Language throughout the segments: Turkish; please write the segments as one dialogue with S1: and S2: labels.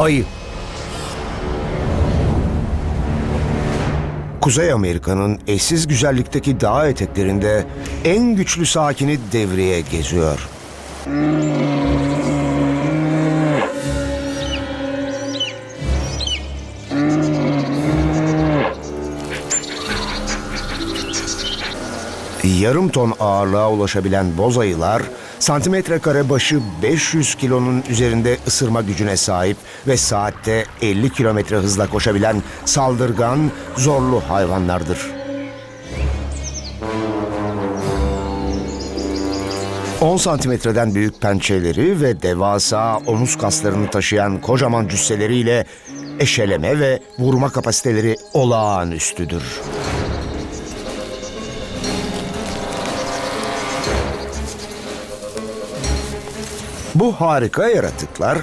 S1: Ayı. Kuzey Amerika'nın eşsiz güzellikteki dağ eteklerinde en güçlü sakini devreye geziyor. Yarım ton ağırlığa ulaşabilen boz ayılar, santimetre kare başı 500 kilonun üzerinde ısırma gücüne sahip ve saatte 50 kilometre hızla koşabilen saldırgan, zorlu hayvanlardır. ...10 santimetreden büyük pençeleri ve devasa omuz kaslarını taşıyan kocaman cüsseleriyle... ...eşeleme ve vurma kapasiteleri olağanüstüdür. Bu harika yaratıklar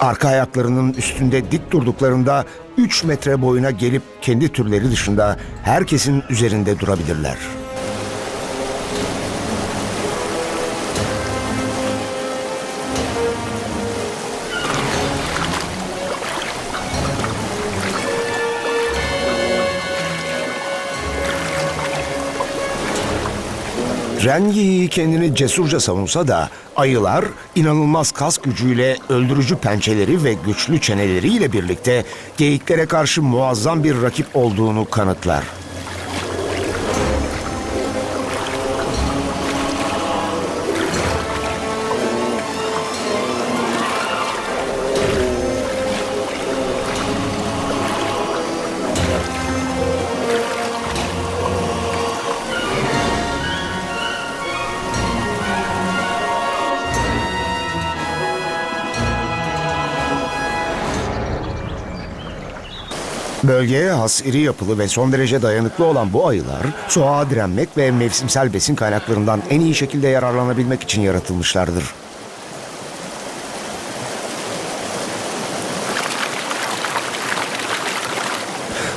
S1: arka ayaklarının üstünde dik durduklarında 3 metre boyuna gelip kendi türleri dışında herkesin üzerinde durabilirler. Rengi kendini cesurca savunsa da ayılar inanılmaz kas gücüyle öldürücü pençeleri ve güçlü çeneleriyle birlikte geyiklere karşı muazzam bir rakip olduğunu kanıtlar. Bölgeye has iri yapılı ve son derece dayanıklı olan bu ayılar, soğuğa direnmek ve mevsimsel besin kaynaklarından en iyi şekilde yararlanabilmek için yaratılmışlardır.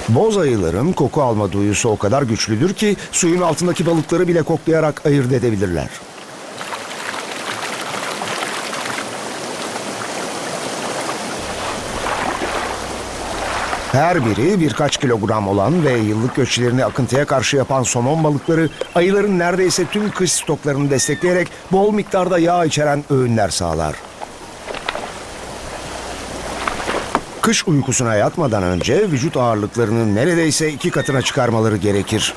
S1: Boz ayıların koku alma duyusu o kadar güçlüdür ki suyun altındaki balıkları bile koklayarak ayırt edebilirler. Her biri birkaç kilogram olan ve yıllık göçlerini akıntıya karşı yapan somon balıkları ayıların neredeyse tüm kış stoklarını destekleyerek bol miktarda yağ içeren öğünler sağlar. Kış uykusuna yatmadan önce vücut ağırlıklarının neredeyse iki katına çıkarmaları gerekir.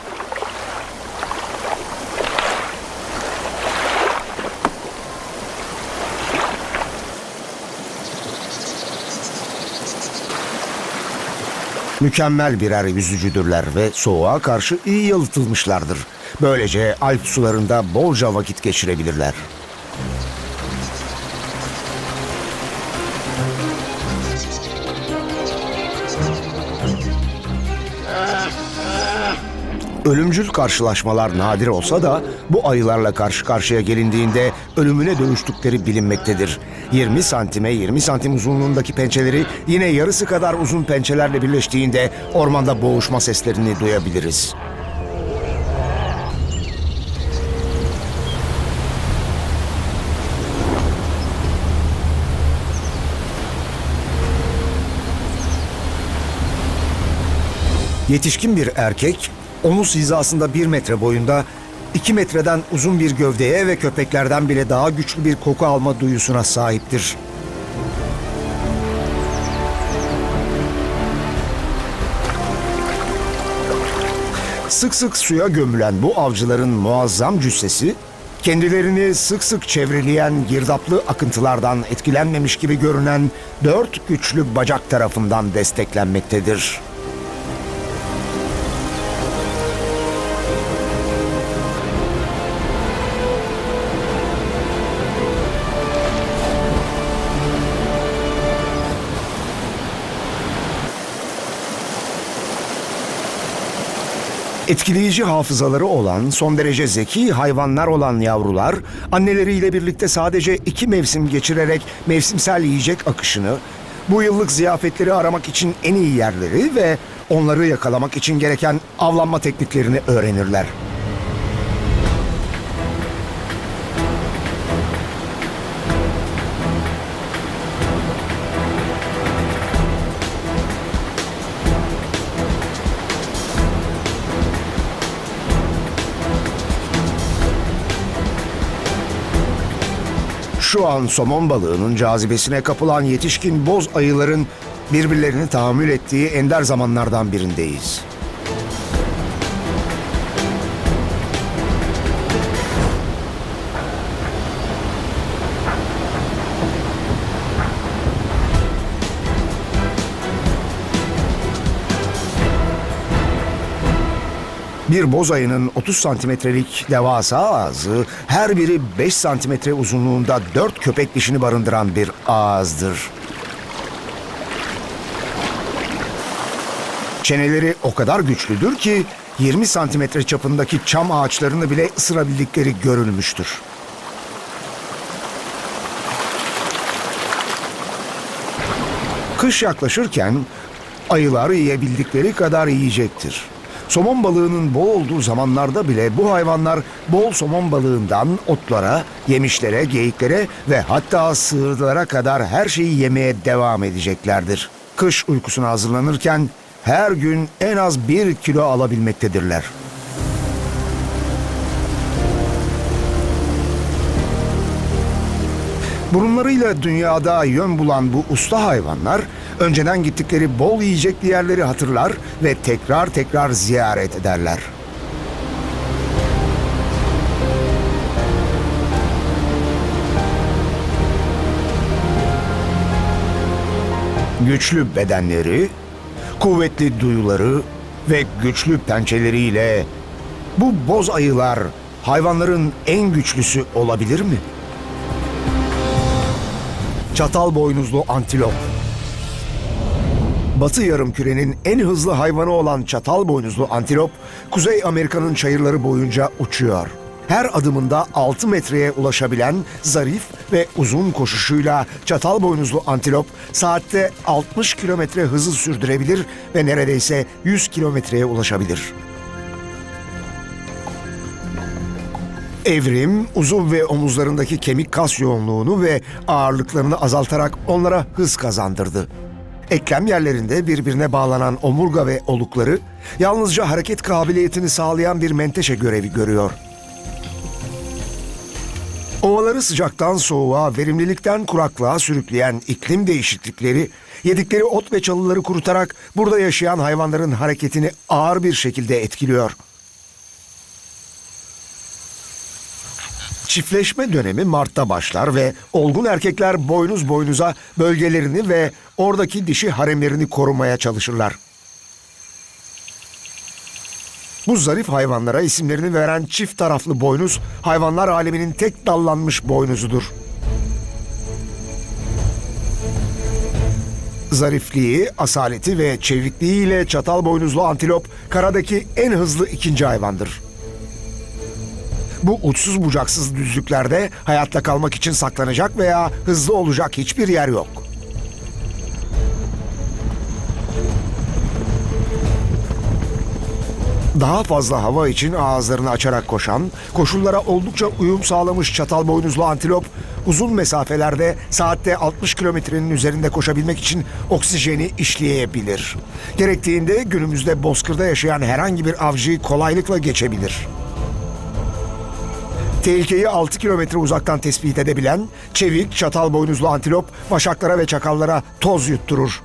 S1: Mükemmel birer yüzücüdürler ve soğuğa karşı iyi yalıtılmışlardır. Böylece Alp sularında bolca vakit geçirebilirler. Ölümcül karşılaşmalar nadir olsa da bu ayılarla karşı karşıya gelindiğinde ölümüne dövüştükleri bilinmektedir. 20 santime 20 santim uzunluğundaki pençeleri yine yarısı kadar uzun pençelerle birleştiğinde ormanda boğuşma seslerini duyabiliriz. Yetişkin bir erkek omuz hizasında bir metre boyunda 2 metreden uzun bir gövdeye ve köpeklerden bile daha güçlü bir koku alma duyusuna sahiptir. Sık sık suya gömülen bu avcıların muazzam cüssesi, kendilerini sık sık çevreleyen girdaplı akıntılardan etkilenmemiş gibi görünen dört güçlü bacak tarafından desteklenmektedir. Etkileyici hafızaları olan, son derece zeki hayvanlar olan yavrular, anneleriyle birlikte sadece iki mevsim geçirerek mevsimsel yiyecek akışını, bu yıllık ziyafetleri aramak için en iyi yerleri ve onları yakalamak için gereken avlanma tekniklerini öğrenirler. Şu an somon balığının cazibesine kapılan yetişkin boz ayıların birbirlerini tahammül ettiği ender zamanlardan birindeyiz. Bir boz ayının 30 santimetrelik devasa ağzı her biri 5 santimetre uzunluğunda 4 köpek dişini barındıran bir ağızdır. Çeneleri o kadar güçlüdür ki 20 santimetre çapındaki çam ağaçlarını bile ısırabildikleri görülmüştür. Kış yaklaşırken ayılar yiyebildikleri kadar yiyecektir. Somon balığının bol olduğu zamanlarda bile bu hayvanlar bol somon balığından otlara, yemişlere, geyiklere ve hatta sığırlara kadar her şeyi yemeye devam edeceklerdir. Kış uykusuna hazırlanırken her gün en az bir kilo alabilmektedirler. Burunlarıyla dünyada yön bulan bu usta hayvanlar önceden gittikleri bol yiyecekli yerleri hatırlar ve tekrar tekrar ziyaret ederler. Güçlü bedenleri, kuvvetli duyuları ve güçlü pençeleriyle bu boz ayılar hayvanların en güçlüsü olabilir mi? Çatal boynuzlu antilop. Batı yarımkürenin en hızlı hayvanı olan çatal boynuzlu antilop, Kuzey Amerika'nın çayırları boyunca uçuyor. Her adımında 6 metreye ulaşabilen zarif ve uzun koşuşuyla çatal boynuzlu antilop saatte 60 kilometre hızı sürdürebilir ve neredeyse 100 kilometreye ulaşabilir. Evrim, uzun ve omuzlarındaki kemik kas yoğunluğunu ve ağırlıklarını azaltarak onlara hız kazandırdı. Eklem yerlerinde birbirine bağlanan omurga ve olukları yalnızca hareket kabiliyetini sağlayan bir menteşe görevi görüyor. Ovaları sıcaktan soğuğa, verimlilikten kuraklığa sürükleyen iklim değişiklikleri, yedikleri ot ve çalıları kurutarak burada yaşayan hayvanların hareketini ağır bir şekilde etkiliyor. Çiftleşme dönemi Mart'ta başlar ve olgun erkekler boynuz boynuza bölgelerini ve oradaki dişi haremlerini korumaya çalışırlar. Bu zarif hayvanlara isimlerini veren çift taraflı boynuz hayvanlar aleminin tek dallanmış boynuzudur. Zarifliği, asaleti ve çevikliğiyle çatal boynuzlu antilop karadaki en hızlı ikinci hayvandır. Bu uçsuz bucaksız düzlüklerde hayatta kalmak için saklanacak veya hızlı olacak hiçbir yer yok. Daha fazla hava için ağızlarını açarak koşan, koşullara oldukça uyum sağlamış çatal boynuzlu antilop, uzun mesafelerde saatte 60 kilometrenin üzerinde koşabilmek için oksijeni işleyebilir. Gerektiğinde günümüzde bozkırda yaşayan herhangi bir avcıyı kolaylıkla geçebilir. Tehlikeyi 6 kilometre uzaktan tespit edebilen, çevik, çatal boynuzlu antilop, başaklara ve çakallara toz yutturur.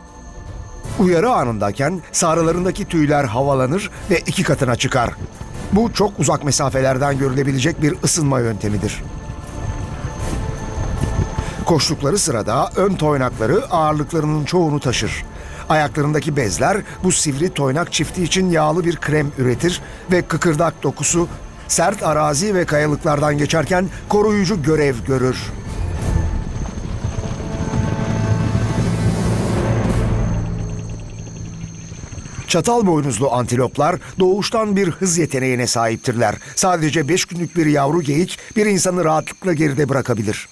S1: Uyarı anındayken sarılarındaki tüyler havalanır ve iki katına çıkar. Bu çok uzak mesafelerden görülebilecek bir ısınma yöntemidir. Koştukları sırada ön toynakları ağırlıklarının çoğunu taşır. Ayaklarındaki bezler bu sivri toynak çifti için yağlı bir krem üretir ve kıkırdak dokusu sert arazi ve kayalıklardan geçerken koruyucu görev görür. Çatal boynuzlu antiloplar doğuştan bir hız yeteneğine sahiptirler. Sadece 5 günlük bir yavru geyik bir insanı rahatlıkla geride bırakabilir.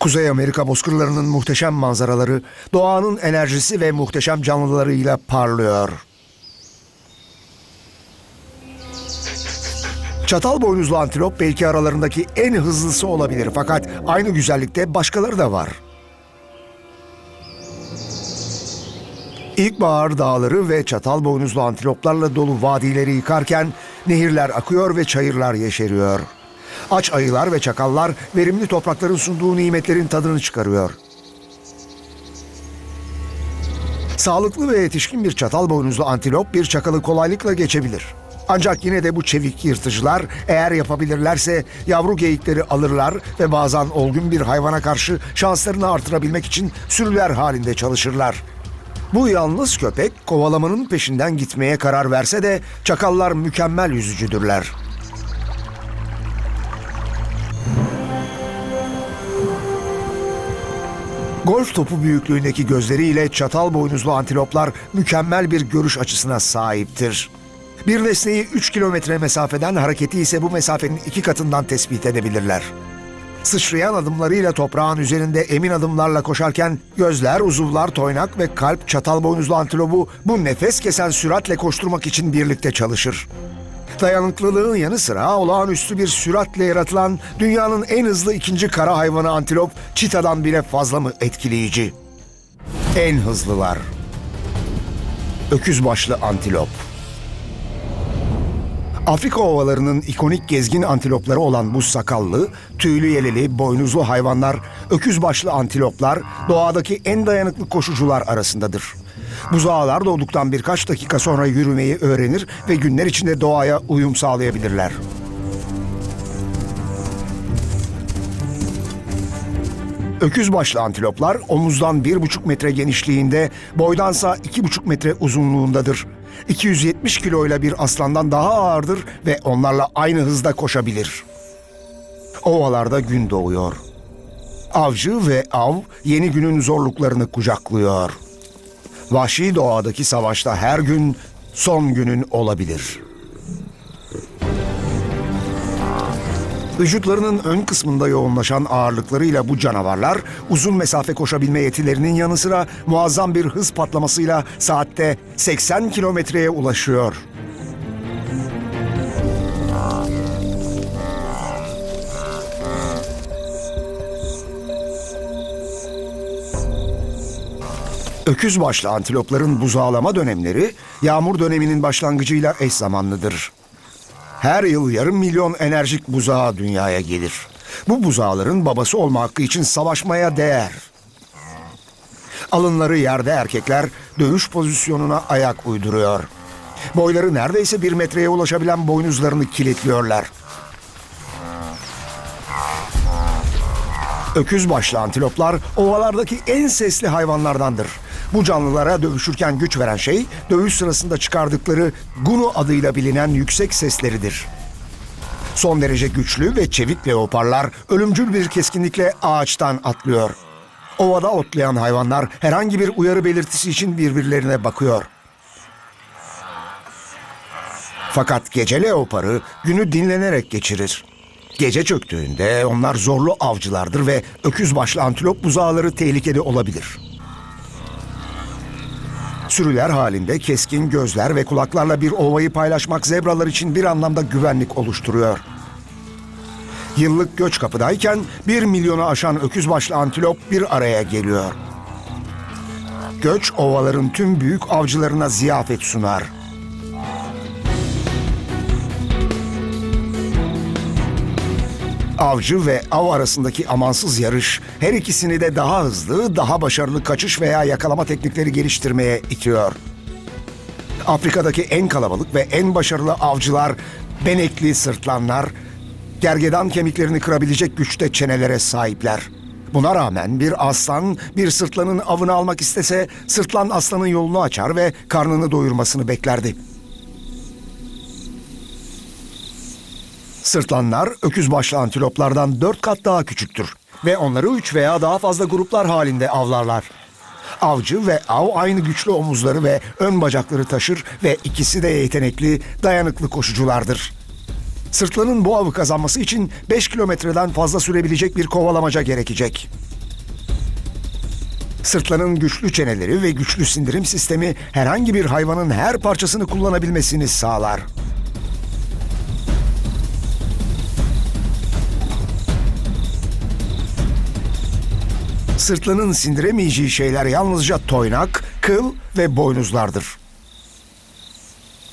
S1: Kuzey Amerika bozkırlarının muhteşem manzaraları, doğanın enerjisi ve muhteşem canlılarıyla parlıyor. Çatal boynuzlu antilop belki aralarındaki en hızlısı olabilir fakat aynı güzellikte başkaları da var. İlkbahar dağları ve çatal boynuzlu antiloplarla dolu vadileri yıkarken nehirler akıyor ve çayırlar yeşeriyor. Aç ayılar ve çakallar verimli toprakların sunduğu nimetlerin tadını çıkarıyor. Sağlıklı ve yetişkin bir çatal boynuzlu antilop bir çakalı kolaylıkla geçebilir. Ancak yine de bu çevik yırtıcılar eğer yapabilirlerse yavru geyikleri alırlar ve bazen olgun bir hayvana karşı şanslarını artırabilmek için sürüler halinde çalışırlar. Bu yalnız köpek kovalamanın peşinden gitmeye karar verse de çakallar mükemmel yüzücüdürler. Golf topu büyüklüğündeki gözleriyle çatal boynuzlu antiloplar mükemmel bir görüş açısına sahiptir. Bir nesneyi 3 kilometre mesafeden hareketi ise bu mesafenin iki katından tespit edebilirler. Sıçrayan adımlarıyla toprağın üzerinde emin adımlarla koşarken gözler, uzuvlar, toynak ve kalp çatal boynuzlu antilopu bu nefes kesen süratle koşturmak için birlikte çalışır. Dayanıklılığın yanı sıra olağanüstü bir süratle yaratılan dünyanın en hızlı ikinci kara hayvanı antilop çitadan bile fazla mı etkileyici? En hızlılar. Öküz başlı antilop. Afrika ovalarının ikonik gezgin antilopları olan bu sakallı, tüylü yeleli, boynuzlu hayvanlar, öküz başlı antiloplar doğadaki en dayanıklı koşucular arasındadır. Buzağılar doğduktan birkaç dakika sonra yürümeyi öğrenir ve günler içinde doğaya uyum sağlayabilirler. Öküz başlı antiloplar omuzdan 1,5 metre genişliğinde, boydansa 2,5 metre uzunluğundadır. 270 kiloyla bir aslandan daha ağırdır ve onlarla aynı hızda koşabilir. Ovalarda gün doğuyor. Avcı ve av yeni günün zorluklarını kucaklıyor. Vahşi doğadaki savaşta her gün son günün olabilir.'' Vücutlarının ön kısmında yoğunlaşan ağırlıklarıyla bu canavarlar uzun mesafe koşabilme yetilerinin yanı sıra muazzam bir hız patlamasıyla saatte 80 kilometreye ulaşıyor. Öküz başlı antilopların buzağlama dönemleri yağmur döneminin başlangıcıyla eş zamanlıdır. Her yıl yarım milyon enerjik buzağı dünyaya gelir. Bu buzağların babası olma hakkı için savaşmaya değer. Alınları yerde erkekler dövüş pozisyonuna ayak uyduruyor. Boyları neredeyse bir metreye ulaşabilen boynuzlarını kilitliyorlar. Öküz başlı antiloplar ovalardaki en sesli hayvanlardandır. Bu canlılara dövüşürken güç veren şey dövüş sırasında çıkardıkları gunu adıyla bilinen yüksek sesleridir. Son derece güçlü ve çevik leoparlar ölümcül bir keskinlikle ağaçtan atlıyor. Ovada otlayan hayvanlar herhangi bir uyarı belirtisi için birbirlerine bakıyor. Fakat gece leoparı günü dinlenerek geçirir. Gece çöktüğünde onlar zorlu avcılardır ve öküz başlı antilop buzağları tehlikede olabilir. Sürüler halinde keskin gözler ve kulaklarla bir ovayı paylaşmak zebralar için bir anlamda güvenlik oluşturuyor. Yıllık göç kapıdayken bir milyonu aşan öküz başlı antilop bir araya geliyor. Göç ovaların tüm büyük avcılarına ziyafet sunar. Avcı ve av arasındaki amansız yarış her ikisini de daha hızlı, daha başarılı kaçış veya yakalama teknikleri geliştirmeye itiyor. Afrika'daki en kalabalık ve en başarılı avcılar benekli sırtlanlar, gergedan kemiklerini kırabilecek güçte çenelere sahipler. Buna rağmen bir aslan bir sırtlanın avını almak istese sırtlan aslanın yolunu açar ve karnını doyurmasını beklerdi. Sırtlanlar öküz başlı antiloplardan dört kat daha küçüktür ve onları üç veya daha fazla gruplar halinde avlarlar. Avcı ve av aynı güçlü omuzları ve ön bacakları taşır ve ikisi de yetenekli, dayanıklı koşuculardır. Sırtlanın bu avı kazanması için 5 kilometreden fazla sürebilecek bir kovalamaca gerekecek. Sırtlanın güçlü çeneleri ve güçlü sindirim sistemi herhangi bir hayvanın her parçasını kullanabilmesini sağlar. Sırtlanın sindiremeyeceği şeyler yalnızca toynak, kıl ve boynuzlardır.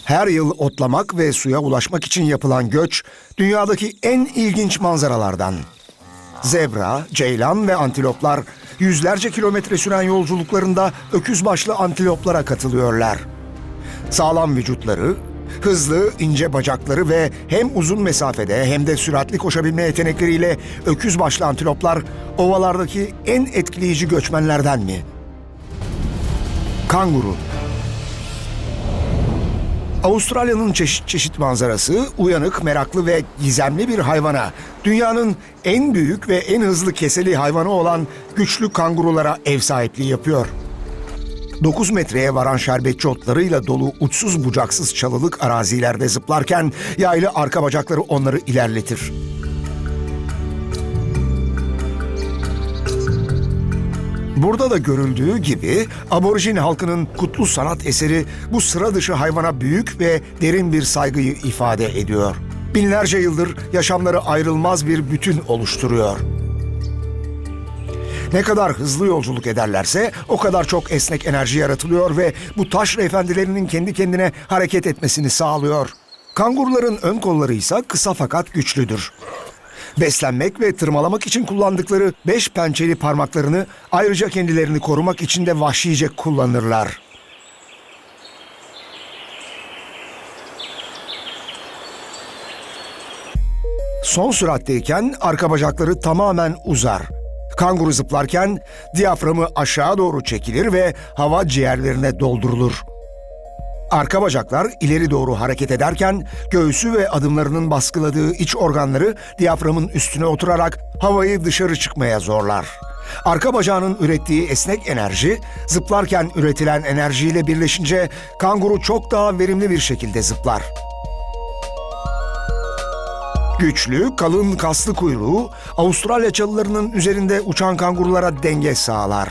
S1: Her yıl otlamak ve suya ulaşmak için yapılan göç dünyadaki en ilginç manzaralardan. Zebra, ceylan ve antiloplar yüzlerce kilometre süren yolculuklarında öküz başlı antiloplara katılıyorlar. Sağlam vücutları, hızlı, ince bacakları ve hem uzun mesafede hem de süratli koşabilme yetenekleriyle öküz başlı antiloplar ovalardaki en etkileyici göçmenlerden mi? Kanguru Avustralya'nın çeşit çeşit manzarası uyanık, meraklı ve gizemli bir hayvana, dünyanın en büyük ve en hızlı keseli hayvanı olan güçlü kangurulara ev sahipliği yapıyor. 9 metreye varan şerbetçi otlarıyla dolu uçsuz bucaksız çalılık arazilerde zıplarken yaylı arka bacakları onları ilerletir. Burada da görüldüğü gibi aborjin halkının kutlu sanat eseri bu sıra dışı hayvana büyük ve derin bir saygıyı ifade ediyor. Binlerce yıldır yaşamları ayrılmaz bir bütün oluşturuyor. Ne kadar hızlı yolculuk ederlerse o kadar çok esnek enerji yaratılıyor ve bu taş efendilerinin kendi kendine hareket etmesini sağlıyor. Kanguruların ön kolları ise kısa fakat güçlüdür. Beslenmek ve tırmalamak için kullandıkları beş pençeli parmaklarını ayrıca kendilerini korumak için de vahşice kullanırlar. Son süratteyken arka bacakları tamamen uzar. Kanguru zıplarken diyaframı aşağı doğru çekilir ve hava ciğerlerine doldurulur. Arka bacaklar ileri doğru hareket ederken göğsü ve adımlarının baskıladığı iç organları diyaframın üstüne oturarak havayı dışarı çıkmaya zorlar. Arka bacağının ürettiği esnek enerji zıplarken üretilen enerjiyle birleşince kanguru çok daha verimli bir şekilde zıplar. Güçlü, kalın kaslı kuyruğu Avustralya çalılarının üzerinde uçan kangurulara denge sağlar.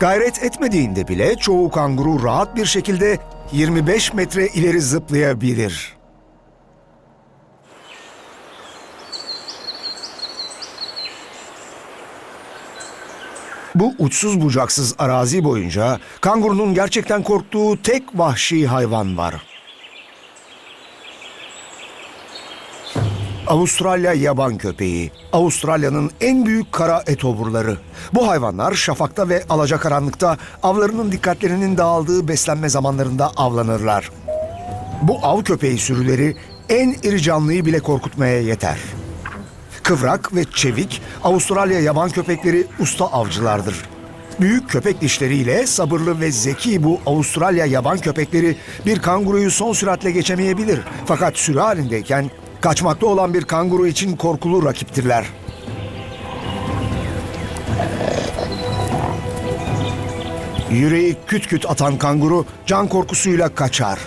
S1: Gayret etmediğinde bile çoğu kanguru rahat bir şekilde 25 metre ileri zıplayabilir. Bu uçsuz bucaksız arazi boyunca kangurunun gerçekten korktuğu tek vahşi hayvan var. Avustralya yaban köpeği. Avustralya'nın en büyük kara etoburları. Bu hayvanlar şafakta ve alacakaranlıkta avlarının dikkatlerinin dağıldığı beslenme zamanlarında avlanırlar. Bu av köpeği sürüleri en iri canlıyı bile korkutmaya yeter. Kıvrak ve çevik Avustralya yaban köpekleri usta avcılardır. Büyük köpek dişleriyle sabırlı ve zeki bu Avustralya yaban köpekleri bir kanguruyu son süratle geçemeyebilir. Fakat sürü halindeyken kaçmakta olan bir kanguru için korkulu rakiptirler. Yüreği küt küt atan kanguru can korkusuyla kaçar.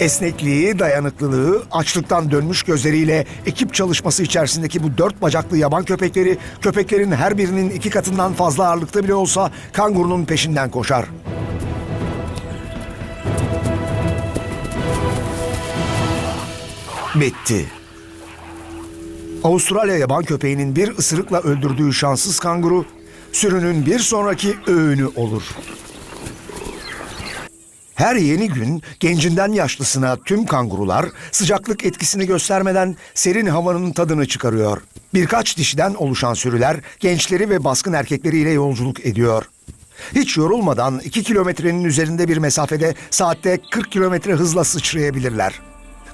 S1: Esnekliği, dayanıklılığı, açlıktan dönmüş gözleriyle ekip çalışması içerisindeki bu dört bacaklı yaban köpekleri, köpeklerin her birinin iki katından fazla ağırlıkta bile olsa kangurunun peşinden koşar. Bitti. Avustralya yaban köpeğinin bir ısırıkla öldürdüğü şanssız kanguru, sürünün bir sonraki öğünü olur. Her yeni gün gencinden yaşlısına tüm kangurular sıcaklık etkisini göstermeden serin havanın tadını çıkarıyor. Birkaç dişiden oluşan sürüler gençleri ve baskın erkekleriyle yolculuk ediyor. Hiç yorulmadan 2 kilometrenin üzerinde bir mesafede saatte 40 kilometre hızla sıçrayabilirler.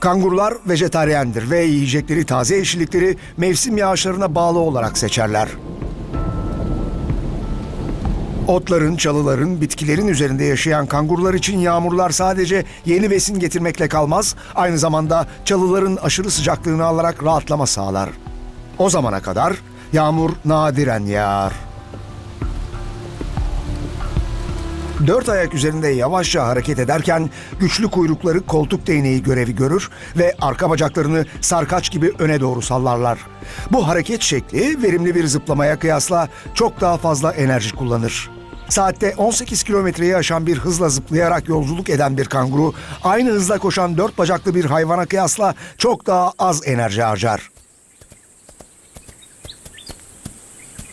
S1: Kangurular vejetaryendir ve yiyecekleri taze yeşillikleri mevsim yağışlarına bağlı olarak seçerler. Otların, çalıların, bitkilerin üzerinde yaşayan kangurular için yağmurlar sadece yeni besin getirmekle kalmaz, aynı zamanda çalıların aşırı sıcaklığını alarak rahatlama sağlar. O zamana kadar yağmur nadiren yağar. Dört ayak üzerinde yavaşça hareket ederken güçlü kuyrukları koltuk değneği görevi görür ve arka bacaklarını sarkaç gibi öne doğru sallarlar. Bu hareket şekli verimli bir zıplamaya kıyasla çok daha fazla enerji kullanır. Saatte 18 kilometreyi aşan bir hızla zıplayarak yolculuk eden bir kanguru, aynı hızla koşan dört bacaklı bir hayvana kıyasla çok daha az enerji harcar.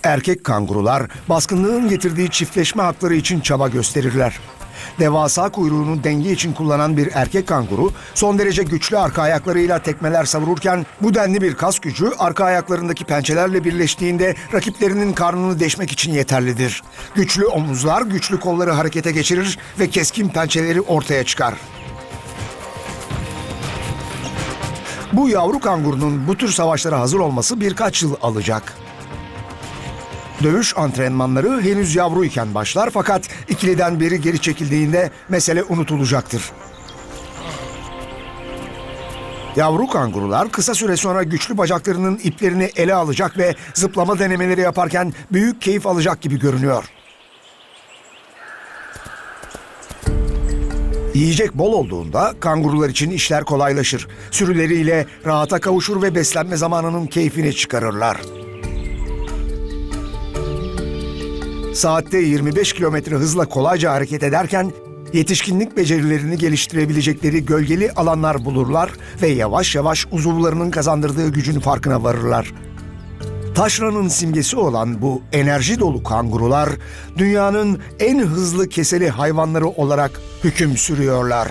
S1: Erkek kangurular baskınlığın getirdiği çiftleşme hakları için çaba gösterirler. Devasa kuyruğunu denge için kullanan bir erkek kanguru son derece güçlü arka ayaklarıyla tekmeler savururken bu denli bir kas gücü arka ayaklarındaki pençelerle birleştiğinde rakiplerinin karnını deşmek için yeterlidir. Güçlü omuzlar güçlü kolları harekete geçirir ve keskin pençeleri ortaya çıkar. Bu yavru kangurunun bu tür savaşlara hazır olması birkaç yıl alacak. Dövüş antrenmanları henüz yavruyken başlar fakat ikiliden biri geri çekildiğinde mesele unutulacaktır. Yavru kangurular kısa süre sonra güçlü bacaklarının iplerini ele alacak ve zıplama denemeleri yaparken büyük keyif alacak gibi görünüyor. Yiyecek bol olduğunda kangurular için işler kolaylaşır. Sürüleriyle rahata kavuşur ve beslenme zamanının keyfini çıkarırlar. Saatte 25 kilometre hızla kolayca hareket ederken yetişkinlik becerilerini geliştirebilecekleri gölgeli alanlar bulurlar ve yavaş yavaş uzuvlarının kazandırdığı gücün farkına varırlar. Taşranın simgesi olan bu enerji dolu kangurular dünyanın en hızlı keseli hayvanları olarak hüküm sürüyorlar.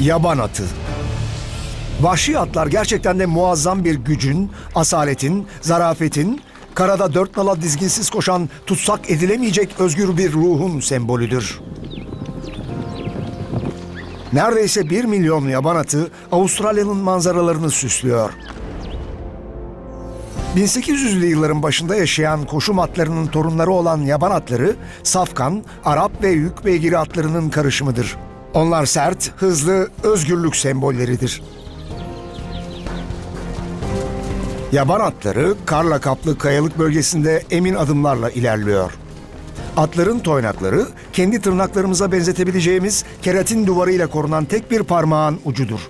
S1: Yaban atı Vahşi atlar gerçekten de muazzam bir gücün, asaletin, zarafetin, karada dört nala dizginsiz koşan, tutsak edilemeyecek özgür bir ruhun sembolüdür. Neredeyse bir milyon yaban atı Avustralya'nın manzaralarını süslüyor. 1800'lü yılların başında yaşayan koşum atlarının torunları olan yaban atları, safkan, Arap ve yük beygiri atlarının karışımıdır. Onlar sert, hızlı, özgürlük sembolleridir. Yaban atları karla kaplı kayalık bölgesinde emin adımlarla ilerliyor. Atların toynakları kendi tırnaklarımıza benzetebileceğimiz keratin duvarıyla korunan tek bir parmağın ucudur.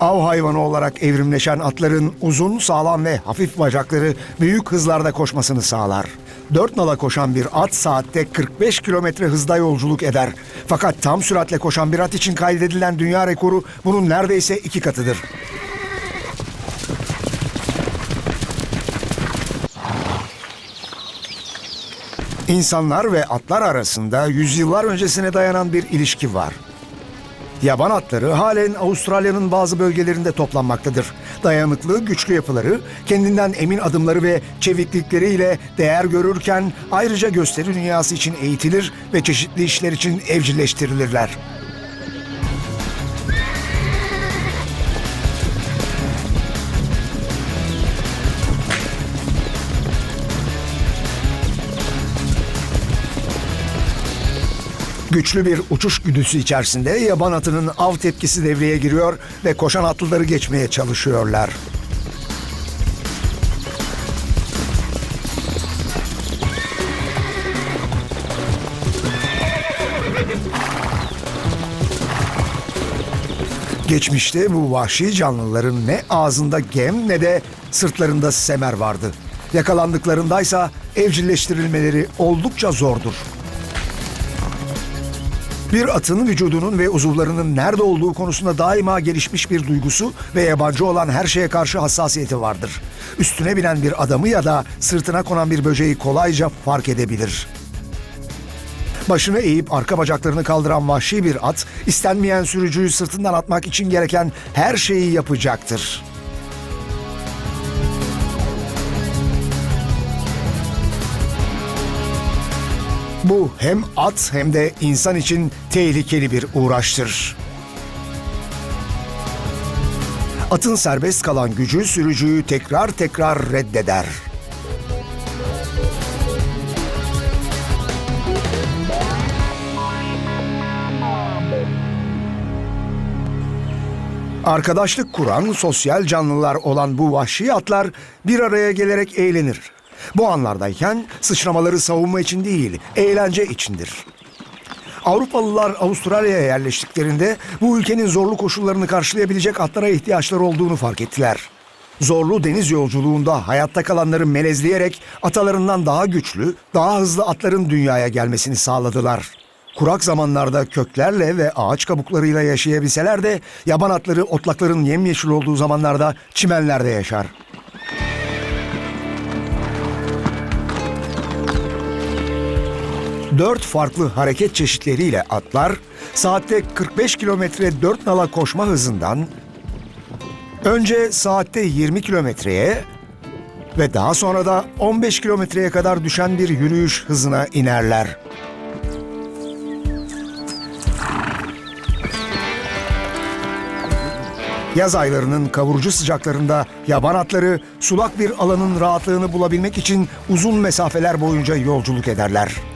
S1: Av hayvanı olarak evrimleşen atların uzun, sağlam ve hafif bacakları büyük hızlarda koşmasını sağlar. Dört nala koşan bir at saatte 45 kilometre hızda yolculuk eder. Fakat tam süratle koşan bir at için kaydedilen dünya rekoru bunun neredeyse iki katıdır. İnsanlar ve atlar arasında yüzyıllar öncesine dayanan bir ilişki var. Yaban atları halen Avustralya'nın bazı bölgelerinde toplanmaktadır. Dayanıklı, güçlü yapıları, kendinden emin adımları ve çeviklikleriyle değer görürken ayrıca gösteri dünyası için eğitilir ve çeşitli işler için evcilleştirilirler. Güçlü bir uçuş güdüsü içerisinde yaban atının av tepkisi devreye giriyor ve koşan atlıları geçmeye çalışıyorlar. Geçmişte bu vahşi canlıların ne ağzında gem ne de sırtlarında semer vardı. Yakalandıklarındaysa evcilleştirilmeleri oldukça zordur. Bir atın vücudunun ve uzuvlarının nerede olduğu konusunda daima gelişmiş bir duygusu ve yabancı olan her şeye karşı hassasiyeti vardır. Üstüne binen bir adamı ya da sırtına konan bir böceği kolayca fark edebilir. Başını eğip arka bacaklarını kaldıran vahşi bir at, istenmeyen sürücüyü sırtından atmak için gereken her şeyi yapacaktır. Bu hem at hem de insan için tehlikeli bir uğraştır. Atın serbest kalan gücü sürücüyü tekrar tekrar reddeder. Arkadaşlık kuran sosyal canlılar olan bu vahşi atlar bir araya gelerek eğlenir. Bu anlardayken sıçramaları savunma için değil, eğlence içindir. Avrupalılar Avustralya'ya yerleştiklerinde bu ülkenin zorlu koşullarını karşılayabilecek atlara ihtiyaçları olduğunu fark ettiler. Zorlu deniz yolculuğunda hayatta kalanları melezleyerek atalarından daha güçlü, daha hızlı atların dünyaya gelmesini sağladılar. Kurak zamanlarda köklerle ve ağaç kabuklarıyla yaşayabilseler de yaban atları otlakların yemyeşil olduğu zamanlarda çimenlerde yaşar. Dört farklı hareket çeşitleriyle atlar, saatte 45 kilometre dört nala koşma hızından önce saatte 20 kilometreye ve daha sonra da 15 kilometreye kadar düşen bir yürüyüş hızına inerler. Yaz aylarının kavurucu sıcaklarında yaban atları sulak bir alanın rahatlığını bulabilmek için uzun mesafeler boyunca yolculuk ederler.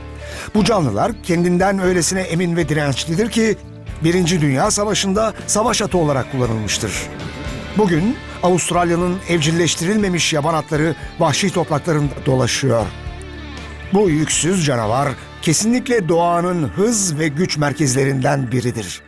S1: Bu canlılar kendinden öylesine emin ve dirençlidir ki Birinci Dünya Savaşı'nda savaş atı olarak kullanılmıştır. Bugün Avustralya'nın evcilleştirilmemiş yaban atları vahşi topraklarında dolaşıyor. Bu yüksüz canavar kesinlikle doğanın hız ve güç merkezlerinden biridir.